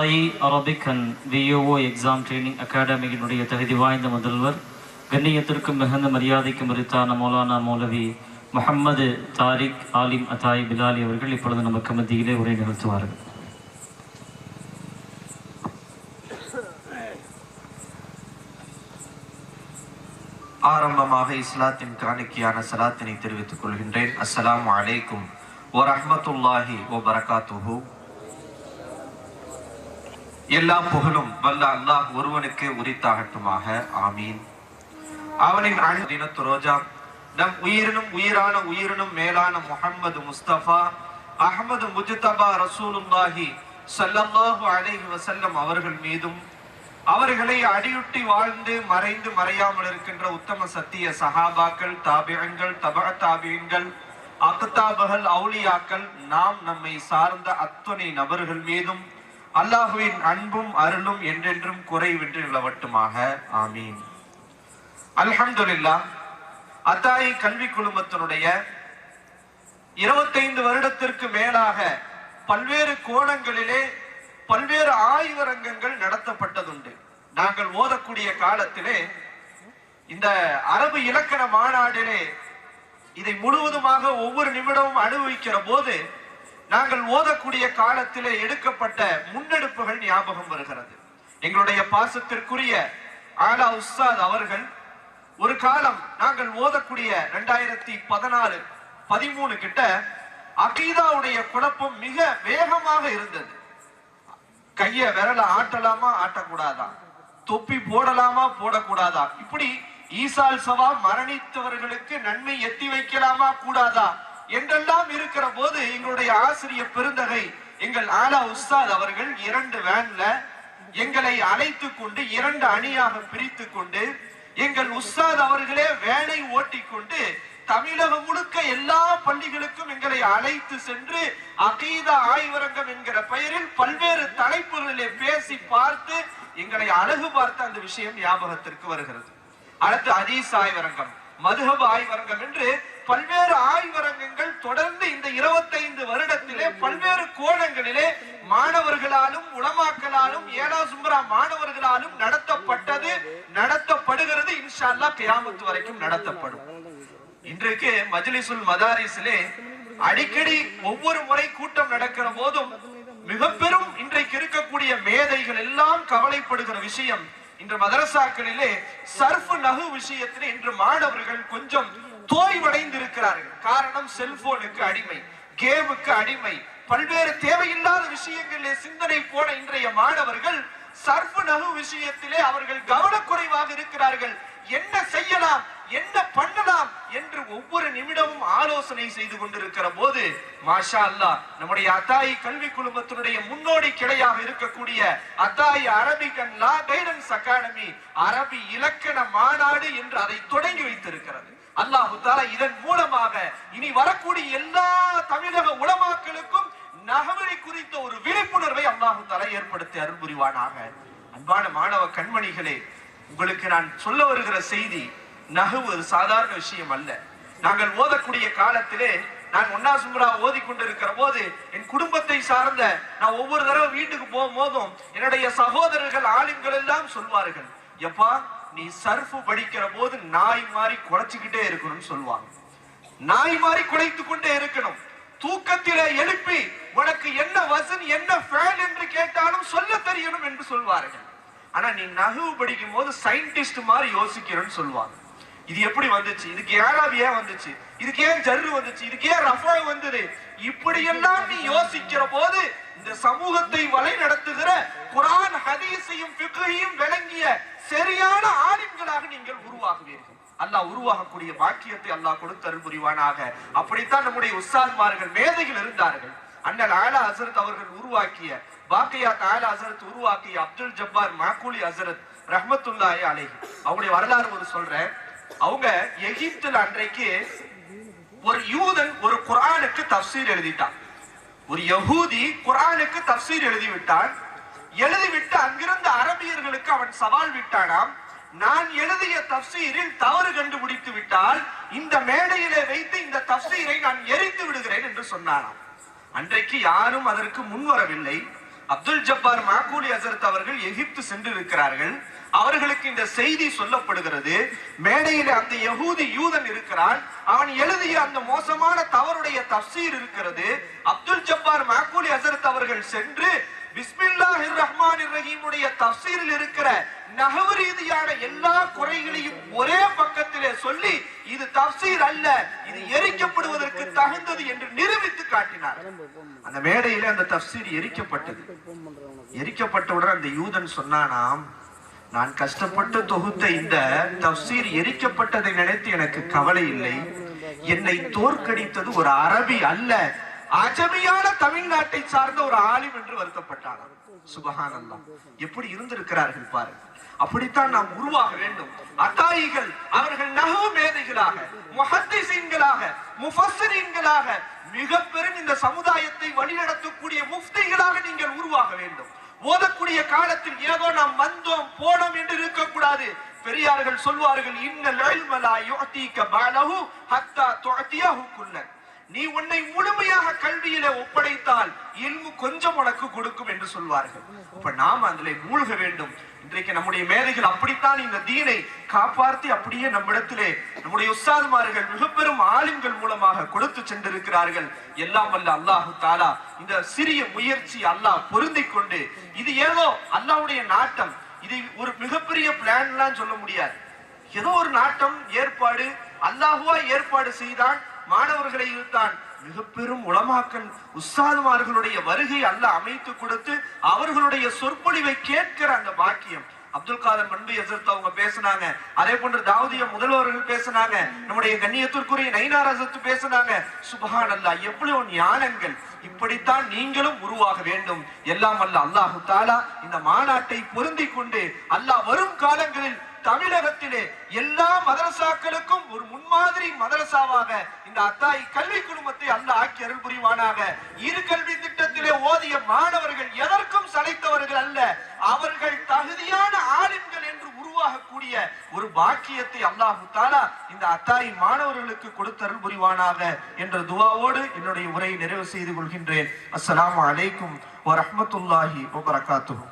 Arabic and விஓஓ exam training அகாடமியினுடைய தகுதி வாய்ந்த முதல்வர் கண்ணியத்திற்கும் மிகுந்த மரியாதைக்கும் மறித்தான மௌலானா மௌலவி முகமது தாரிக் ஆலிம் அத்தாய் பிலாலி அவர்கள் இப்பொழுது நமக்கு மத்தியிலே உரை நிகழ்த்துவார்கள். ஆரம்பமாக இஸ்லாத்தின் காணிக்கையான சலாத்தினை தெரிவித்துக் கொள்கின்றேன். அஸ்லாம் அலைக்கும் ஓ ரஹமத்துல்லாஹி ஓ பரகாத்துஹூ. எல்லா புகழும் வல்ல அல்லாஹ் ஒருவனுக்கு உரித்தாகட்டுமாக. ஆமீன். அவனின் அன்பு தினத்து ரோஜா. நம் உயிரினும் உயிரான உயிரினும் மேலான முகம்மது முஸ்தபா அகமது முஜ்தபா ரசூலுல்லாஹி சல்லல்லாஹு அலைஹி வசல்லம் அவர்கள் மீதும் அவர்களை அடியுட்டி வாழ்ந்து மறைந்து மறையாமல் இருக்கின்ற உத்தம சத்திய சஹாபாக்கள் தாபியங்கள் தபா தாபியங்கள் அக்தாபுகள் அவுலியாக்கள் நாம் நம்மை சார்ந்த அத்துணை நபர்கள் மீதும் அல்லாஹுவின் அன்பும் அருளும் என்றென்றும் குறைவின்றி நிலவட்டுமாக ஆமீன். அல்ஹம்துலில்லாஹ் அத்தாயி கல்வி குழுமத்தினுடைய இருபத்தைந்து வருடத்திற்கு மேலாக பல்வேறு கோணங்களிலே பல்வேறு ஆய்வரங்கங்கள் நடத்தப்பட்டதுண்டு. நாங்கள் ஓதக்கூடிய காலத்திலே இந்த அரபு இலக்கண மாநாட்டிலே இதை முழுவதுமாக ஒவ்வொரு நிமிடமும் அனுபவிக்கிற போது நாங்கள் ஓதக்கூடிய காலத்திலே எடுக்கப்பட்ட முன்னெடுப்புகள் ஞாபகம் வருகிறது. எங்களுடைய பாசத்திற்குரிய ஆலா உஸ்தாத் அவர்கள் ஒரு காலம் நாங்கள் ஓதக்கூடிய ரெண்டாயிரத்தி பதினாலு பதிமூணு கிட்ட அகீதாவுடைய குழப்பம் மிக வேகமாக இருந்தது. கைய விரல ஆட்டலாமா ஆட்டக்கூடாதா? தொப்பி போடலாமா போடக்கூடாதா? இப்படி ஈசால் சவா மரணித்தவர்களுக்கு நன்மை எத்தி வைக்கலாமா கூடாதா? என்றெல்லாம் இருக்கிற போது எங்களுடைய ஆசிரியர் பெருந்தகை எங்கள் ஆலா உஸ்தாத் அவர்கள் இரண்டு வேன்ல எங்களை அழைத்து கொண்டு இரண்டு அணியாக பிரித்து கொண்டு எங்கள் உஸ்தாத் அவர்களே வேனை ஓட்டிக்கொண்டு தமிழகம் முழுக்க எல்லா பள்ளிகளுக்கும் எங்களை அழைத்து சென்று அகீதா ஆய்வரங்கம் என்கிற பெயரில் பல்வேறு தலைப்புகளிலே பேசி பார்த்து எங்களை அழகு பார்த்த அந்த விஷயம் ஞாபகத்திற்கு வருகிறது. அடுத்து அதீஸ் ஆய்வரங்கம். மதுஹப் ஆய்வரங்கம் என்று பல்வேறு ஆய்வரங்கங்கள் தொடர்ந்து இந்த இருபத்தைந்து வருடத்திலே பல்வேறு கோணங்களிலே மாணவர்களாலும் உளமாக்கலாலும் ஏழா சும்பரா மாணவர்களாலும் நடத்தப்பட்டது நடத்தப்படுகிறது. இன்ஷால்லா கியாமத்து வரைக்கும் நடத்தப்படும். இன்றைக்கு மஜ்லிசுல் மதாரிஸிலே அடிக்கடி ஒவ்வொரு முறை கூட்டம் நடக்கிற போதும் மிக பெரும் இன்றைக்கு இருக்கக்கூடிய மேதைகள் எல்லாம் கவலைப்படுகிற விஷயம் இன்று மதரசாக்களிலே சர்ஃப் நகு விஷயத்தில் இன்று மாணவர்கள் கொஞ்சம் தோய்வடைந்து இருக்கிறார்கள் காரணம் செல்போனுக்கு அடிமை கேமுக்கு அடிமை பல்வேறு தேவையில்லாத விஷயங்களிலே சிந்தனை போன இன்றைய மாணவர்கள் சர்ஃப் நகு விஷயத்திலே அவர்கள் கவனக்குறைவாக இருக்கிறார்கள். என்ன செய்யலாம்? என்ன பண்ணலாம் என்று ஒவ்வொரு நிமிடமும் ஆலோசனை செய்து கொண்டிருக்கிற போது மாஷா அல்லாஹ் நம்முடைய அத்தாயி கல்வி குழுமத்தினுடைய முன்னோடி கிளையாக இருக்கக்கூடிய அத்தாயி அரபிக் லா கைடன்ஸ் அகாடமி அரபி இலக்கண மாநாடு என்று அதை தொடங்கி வைத்திருக்கிறது. அல்லாஹு தாலா இதன் மூலமாக இனி வரக்கூடிய எல்லா தமிழக உலமாக்களுக்கும் நகவலை குறித்த ஒரு விழிப்புணர்வை அல்லாஹு தாலா ஏற்படுத்தி அருள் புரிவானாக. அன்பான மாணவ கண்மணிகளே உங்களுக்கு நான் சொல்ல வருகிற செய்தி நகவு ஒரு சாதாரண விஷயம் அல்ல. நாங்கள் ஓதக்கூடிய காலத்திலே நான் ஒன்னா சுமரா ஓதி கொண்டிருக்கிற போது என் குடும்பத்தை சார்ந்த நான் ஒவ்வொரு தடவை வீட்டுக்கு போகும் போதும் என்னுடைய சகோதரர்கள் ஆளுங்கள் எல்லாம் சொல்வார்கள் எப்பா நீ சர்ஃப் படிக்கிற போது நாய் மாதிரி குறைச்சிக்கிட்டே இருக்கணும்னு சொல்லுவாங்க நாய் மாதிரி குறைத்து கொண்டே இருக்கணும். தூக்கத்திலே எழுப்பி உனக்கு என்ன வசன் என்ன ஃபேன் என்று கேட்டாலும் சொல்ல தெரியணும் என்று சொல்வார்கள். ஆனா நீ நகவு படிக்கும் போது சயின்டிஸ்ட் மாதிரி யோசிக்கிறேன்னு சொல்லுவாங்க இது எப்படி வந்துச்சு? இதுக்கு ஏழாவது ஏன் வந்துச்சு? இதுக்கு ஏன் ஜர்ரு வந்துச்சு? இதுக்கு ஏன் ரஃபா வந்தது? இப்படி எல்லாம் நீ யோசிக்கிற போது இந்த சமூகத்தை வழி நடத்துகிற குரான் ஹதீஸையும் பிக்கையும் விளங்கிய சரியான ஆலிம்களாக நீங்கள் உருவாகுவீர்கள். அல்லாஹ் உருவாகக்கூடிய பாக்கியத்தை அல்லாஹ் கொடுத்து அருள்புரிவானாக அப்படித்தான் நம்முடைய உஸ்தான்மார்கள் மேதைகள் இருந்தார்கள். அண்ணல் ஆலா ஹசரத் அவர்கள் உருவாக்கிய பாக்கியாத் ஆலா ஹசரத் உருவாக்கிய அப்துல் ஜப்பார் மாக்கூலி ஹசரத் ரஹமத்துல்லாயே அலை அவங்களுடைய வரலாறு ஒரு சொல்றேன். அவங்க எகிப்துல அன்றைக்கு ஒரு யூதன் ஒரு குரானுக்கு தப்சீர் எழுதிட்டான். ஒரு யகூதி குரானுக்கு தப்சீர் எழுதி விட்டான் எழுதிவிட்டு அங்கிருந்த அரபியர்களுக்கு அவன் சவால் விட்டானாம். நான் எழுதிய தப்சீரில் தவறு கண்டுபிடித்து விட்டால் இந்த மேடையிலே வைத்து இந்த தப்சீரை நான் எரித்து விடுகிறேன் என்று சொன்னானாம். அன்றைக்கு யாரும் அதற்கு முன்வரவில்லை. அப்துல் ஜப்பார் மாக்கூலி அசரத் அவர்கள் எகிப்து சென்று இருக்கிறார்கள் அவர்களுக்கு இந்த செய்தி சொல்லப்படுகிறது மேடையில அந்த யகூதி யூதன் இருக்கிறான் அவன் எழுதிய அந்த மோசமான தவறுடைய தப்சீர் இருக்கிறது. அப்துல் ஜப்பார் மாக்கூலி ஹசரத் அவர்கள் சென்று பிஸ்மில்லாஹி ரஹ்மான் ரஹீமுடைய தப்சீரில் இருக்கிற நகவு ரீதியான எல்லா குறைகளையும் ஒரே பக்கத்திலே சொல்லி இது தப்சீர் அல்ல இது எரிக்கப்படுவதற்கு தகுந்தது என்று நிரூபித்து காட்டினார். அந்த மேடையில அந்த தப்சீர் எரிக்கப்பட்டது. எரிக்கப்பட்டவுடன் அந்த யூதன் சொன்னானாம் நான் கஷ்டப்பட்டு தொகுத்த இந்த தப்சீர் எரிக்கப்பட்டதை நினைத்து எனக்கு கவலை இல்லை. என்னை தோற்கடித்தது ஒரு அரபி அல்ல. அஜமியான தமிழ்நாட்டை சார்ந்த ஒரு ஆலிம் என்று வருத்தப்பட்டாராம். சுபஹானல்லாஹ். எப்படி இருந்திருக்கிறார்கள் பாருங்க அப்படித்தான் நாம் உருவாக வேண்டும். அத்தாயிகள் அவர்கள் நகு மேதைகளாக முஹத்திசீன்களாக முஃபஸ்ஸரீன்களாக மிக பெரும் இந்த சமுதாயத்தை வழிநடத்தக்கூடிய முஃப்திகளாக நீங்கள் உருவாக வேண்டும். ஓதக்கூடிய காலத்தில் ஏதோ நாம் வந்தோம் போனோம் என்று இருக்கக்கூடாது. பெரியார்கள் சொல்வார்கள் இன்னல் இல்ம லா யுஅதீக பஅலஹு ஹத்தா துஅதியஹு குல்லன். நீ உன்னை முழுமையாக கல்வியில ஒப்படைத்தால் இன்பு கொஞ்சம் உனக்கு கொடுக்கும் என்று சொல்வார்கள். இப்ப நாம் அதிலே மூழ்க வேண்டும். இன்றைக்கு நம்முடைய மேதைகள் அப்படித்தான் இந்த தீனை காப்பாற்றி அப்படியே நம்மிடத்திலே நம்முடைய உஸ்தாதுமார்கள் மிக பெரும் ஆளுங்கள் மூலமாக கொடுத்து சென்றிருக்கிறார்கள். எல்லாம் வல்ல அல்லாஹு தாலா இந்த சிறிய முயற்சி அல்லாஹ் பொருந்தி கொண்டு இது ஏதோ அல்லாஹுடைய நாட்டம். இது ஒரு மிகப்பெரிய பிளான்லாம் சொல்ல முடியாது. ஏதோ ஒரு நாட்டம் ஏற்பாடு அல்லாஹுவா ஏற்பாடு செய்தான் மாணவர்களை தான் மிக பெரும் உளமாக்கல் உஸ்தாதுமார்களுடைய வருகை அல்ல அமைத்து கொடுத்து அவர்களுடைய சொற்பொழிவை கேட்கிற அந்த பாக்கியம். அப்துல் காதர் மன்பு எசர்த் அவங்க பேசினாங்க. அதே போன்று தாவூதிய முதல்வர்கள் பேசினாங்க. நம்முடைய கண்ணியத்திற்குரிய நைனார் அசத்து பேசினாங்க. சுபஹான் அல்லா எவ்வளவு ஞானங்கள். இப்படித்தான் நீங்களும் உருவாக வேண்டும். எல்லாம் அல்ல அல்லாஹு தாலா இந்த மாநாட்டை பொருந்தி கொண்டு அல்லாஹ் வரும் காலங்களில் தமிழகத்திலே எல்லா மதரசாக்களுக்கும் ஒரு முன்மாதிரி மதரசாவாக இந்த அத்தாய் கல்வி குடும்பத்தை அல்ல ஆக்கி அருள் புரிவானாக. இரு கல்வி திட்டத்திலே ஓதிய மாணவர்கள் எதற்கும் சளைத்தவர்கள் அல்ல. அவர்கள் தகுதியான ஆளுங்கள் என்று உருவாகக்கூடிய ஒரு பாக்கியத்தை அல்லாஹு தாலா இந்த அத்தாய் மாணவர்களுக்கு கொடுத்தருள் புரிவானாக என்ற துவாவோடு என்னுடைய உரையை நிறைவு செய்து கொள்கின்றேன். அஸ்லாம் அலைக்கும் வரஹ்மத்துல்லாஹி வபரகாத்துஹு.